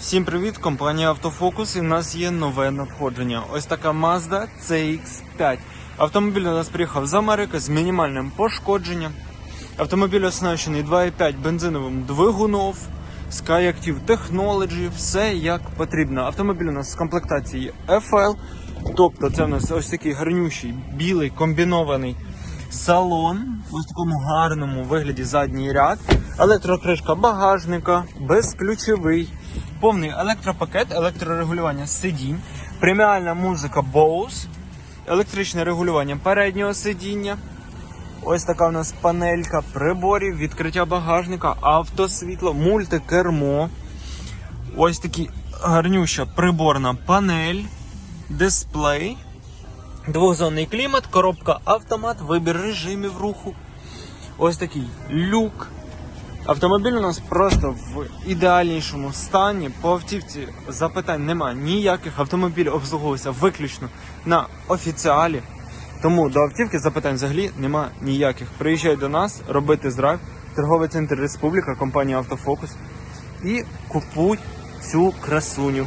Всім привіт, компанія Автофокус. І в нас є нове надходження. Ось така Mazda CX5. Автомобіль у нас приїхав з Америки з мінімальним пошкодженням. Автомобіль оснащений 2,5 бензиновим двигуном, SkyActiv Technology, все як потрібно. Автомобіль у нас з комплектації FL, тобто це у нас ось такий гарнющий білий комбінований салон ось в такому гарному вигляді задній ряд, електрокришка багажника, безключовий, повний електропакет, електрорегулювання сидінь, преміальна музика Bose, електричне регулювання переднього сидіння. Ось така у нас панелька приборів, відкриття багажника, автосвітло, мультикермо. Ось такі гарнюща приборна панель, дисплей. Двохзонний клімат, коробка автомат, вибір режимів руху. Ось такий люк. Автомобіль у нас просто в ідеальнішому стані. По автівці запитань нема ніяких. Автомобіль обслуговується виключно на офіціалі. Тому до автівки запитань взагалі немає ніяких. Приїжджай до нас, робити здрав, торговий центр Республіка, компанія Автофокус і купуй цю красуню.